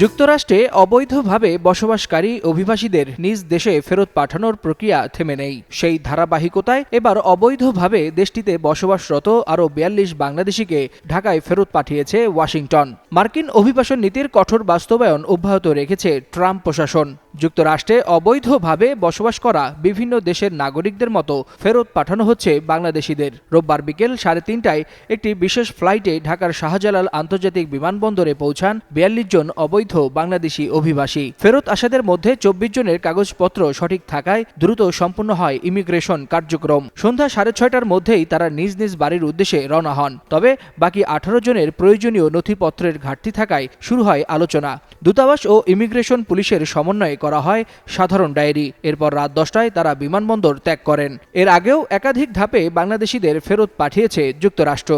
যুক্তরাষ্ট্রে অবৈধভাবে বসবাসকারী অভিবাসীদের নিজ দেশে ফেরত পাঠানোর প্রক্রিয়া থেমে নেই। সেই ধারাবাহিকতায় এবার অবৈধভাবে দেশটিতে বসবাসরত আরও বিয়াল্লিশ বাংলাদেশিকে ঢাকায় ফেরত পাঠিয়েছে ওয়াশিংটন। মার্কিন অভিবাসন নীতির কঠোর বাস্তবায়ন অব্যাহত রেখেছে ট্রাম্প প্রশাসন। যুক্তরাষ্ট্রে অবৈধভাবে বসবাস করা বিভিন্ন দেশের নাগরিকদের মতো ফেরত পাঠানো হচ্ছে বাংলাদেশিদের। রোববার বিকেল সাড়ে তিনটায় একটি বিশেষ ফ্লাইটে ঢাকার শাহজালাল আন্তর্জাতিক বিমানবন্দরে পৌঁছান বিয়াল্লিশ জন অবৈধ বাংলাদেশি অভিবাসী। ফেরত আসাদের মধ্যে চব্বিশ জনের কাগজপত্র সঠিক থাকায় দ্রুত সম্পূর্ণ হয় ইমিগ্রেশন কার্যক্রম। সন্ধ্যা সাড়ে ছয়টার মধ্যেই তারা নিজ নিজ বাড়ির উদ্দেশ্যে রওনা হন। তবে বাকি আঠারো জনের প্রয়োজনীয় নথিপত্রের ঘাটতি থাকায় শুরু হয় আলোচনা। দূতাবাস ও ইমিগ্রেশন পুলিশের সমন্বয়ে করা হয় সাধারণ ডায়েরি। এরপর রাত দশটায় তারা বিমানবন্দর ত্যাগ করেন। এর আগেও একাধিক ধাপে বাংলাদেশিদের ফেরত পাঠিয়েছে যুক্তরাষ্ট্র।